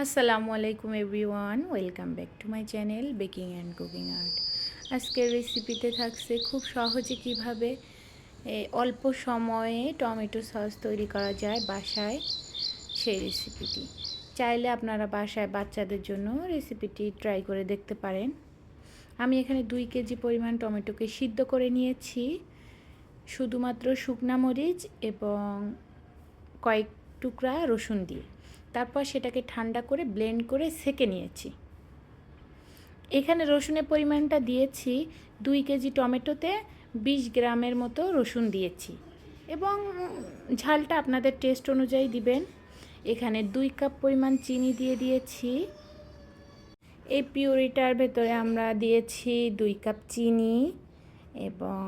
আসসালামু আলাইকুম everyone, welcome back to my channel baking and cooking art. আজকের রেসিপিতে থাকছে খুব সহজে কীভাবে অল্প সময়ে টমেটো সস তৈরি করা যায় বাসায় সেই রেসিপিটি চাইলে আপনারা বাসায় বাচ্চাদের জন্য রেসিপিটি ট্রাই করে দেখতে পারেন। আমি এখানে দুই কেজি পরিমাণ টমেটোকে সিদ্ধ করে নিয়েছি। শুধুমাত্র শুকনা মরিচ এবং কয়েক টুকরা রসুন দিয়ে। তারপর সেটাকে ঠান্ডা করে ব্লেন্ড করে সেকে নিয়েছি। এখানে রসুনের পরিমাণটা দিয়েছি দুই কেজি টমেটোতে বিশ গ্রামের মতো রসুন দিয়েছি এবং ঝালটা আপনাদের টেস্ট অনুযায়ী দিবেন। এখানে দুই কাপ পরিমাণ চিনি দিয়ে দিয়েছি। এই পিউরিটার ভেতরে আমরা দিয়েছি দুই কাপ চিনি এবং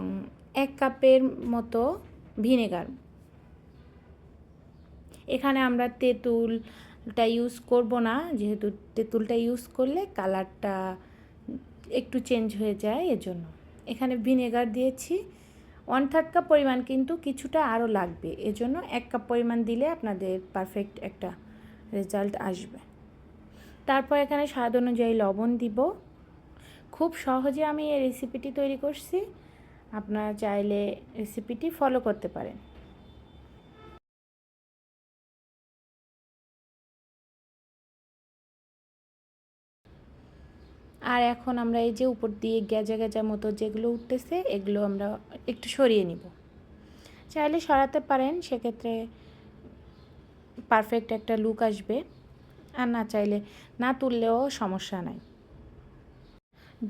এক কাপের মতো ভিনেগার। এখানে আমরা তেঁতুলটা ইউজ করব না, যেহেতু তেঁতুলটা ইউজ করলে কালারটা একটু চেঞ্জ হয়ে যায় এজন্য। এখানে ভিনেগার দিয়েছি ওয়ান থার্ড কাপ পরিমাণ কিন্তু কিছুটা আরও লাগবে, এজন্য এক কাপ পরিমাণ দিলে আপনাদের পারফেক্ট একটা রেজাল্ট আসবে। তারপর এখানে স্বাদ অনুযায়ী লবণ দিব। খুব সহজে আমি এই রেসিপিটি তৈরি করছি, আপনারা চাইলে রেসিপিটি ফলো করতে পারেন। আর এখন আমরা এই যে উপর দিয়ে গেজা গেজা মতো যেগুলো উঠতেছে, এগুলো আমরা একটু সরিয়ে নিব। চাইলে সরাতে পারেন, সেক্ষেত্রে পারফেক্ট একটা লুক আসবে। আর না চাইলে না তুললেও সমস্যা নাই।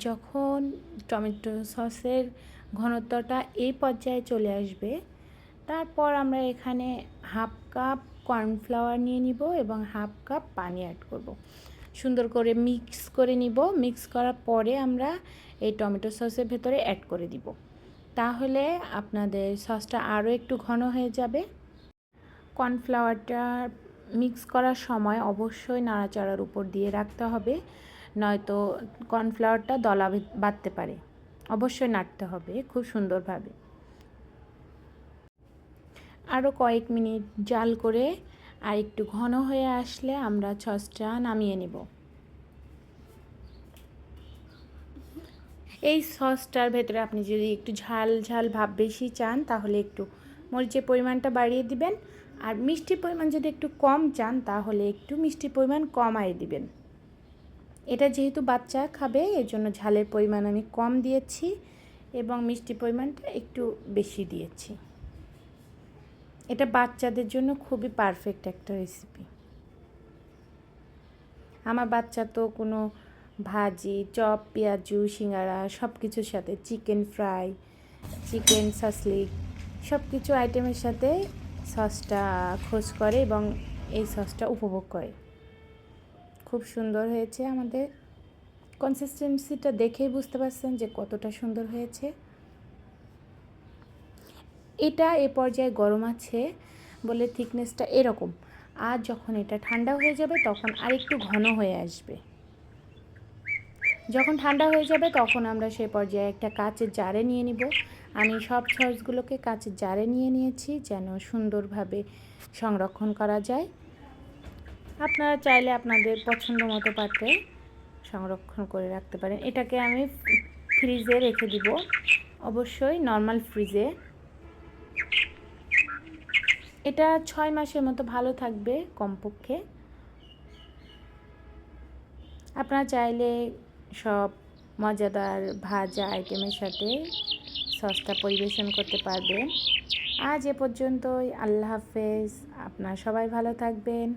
যখন টমেটো সসের ঘনত্বটা এই পর্যায়ে চলে আসবে, তারপর আমরা এখানে হাফ কাপ কর্নফ্লাওয়ার নিয়ে নিব এবং হাফ কাপ পানি অ্যাড করব। সুন্দর করে মিক্স করে নিব। মিক্স করার পরে আমরা এই টমেটো সসের ভেতরে অ্যাড করে দিব। তাহলে আপনাদের সসটা আরও একটু ঘন হয়ে যাবে। কর্নফ্লাওয়ারটা মিক্স করার সময় অবশ্যই নাড়াচাড়ার উপর দিয়ে রাখতে হবে। নয়তো কর্নফ্লাওয়ারটা দলা বাঁধতে পারে। অবশ্যই নাড়তে হবে খুব সুন্দরভাবে। আরও কয়েক মিনিট জাল করে আর একটু ঘন হয়ে আসলে আমরা সসটা নামিয়ে নেব। এই সসটার ভেতরে আপনি যদি একটু ঝাল ঝাল ভাব বেশি চান, তাহলে একটু মরিচের পরিমাণটা বাড়িয়ে দিবেন। আর মিষ্টির পরিমাণ যদি একটু কম চান, তাহলে একটু মিষ্টির পরিমাণ কমায় দিবেন। এটা যেহেতু বাচ্চা খাবে এর জন্য ঝালের পরিমাণ আমি কম দিয়েছি এবং মিষ্টির পরিমাণটা একটু বেশি দিয়েছি। এটা বাচ্চাদের জন্য খুবই পারফেক্ট একটা রেসিপি আমার বাচ্চা তো কোনো ভাজি, চপ, পেঁয়াজু, সিঙ্গারা সব কিছুর সাথে চিকেন ফ্রাই চিকেন সাসলিক সব কিছু আইটেমের সাথে সসটা খোঁজ করে এবং এই সসটা উপভোগ করে। খুব সুন্দর হয়েছে আমাদের। কনসিস্টেন্সিটা দেখেই বুঝতে পারছেন যে কতটা সুন্দর হয়েছে। এটা এ পর্যায়ে গরম আছে বলে থিকনেসটা এরকম। আর যখন এটা ঠান্ডা হয়ে যাবে, তখন আরেকটু ঘন হয়ে আসবে। যখন ঠান্ডা হয়ে যাবে, তখন আমরা সে পর্যায়ে একটা কাচের জারে নিয়ে নিব। আমি সব সসগুলোকে কাচের জারে নিয়ে নিয়েছি যেন সুন্দরভাবে সংরক্ষণ করা যায়। আপনারা চাইলে আপনাদের পছন্দ মতো পাত্রে সংরক্ষণ করে রাখতে পারেন। এটাকে আমি ফ্রিজে রেখে দিব। অবশ্যই নর্মাল ফ্রিজে। এটা ছয় মাসের মতো ভালো থাকবে কমপক্ষে। আপনারা চাইলে সব মজাদার ভাজা আইটেমের সাথে সসটা পরিবেশন করতে পারবেন। আজ এ পর্যন্তই, আল্লাহ হাফেজ। আপনারা সবাই ভালো থাকবেন।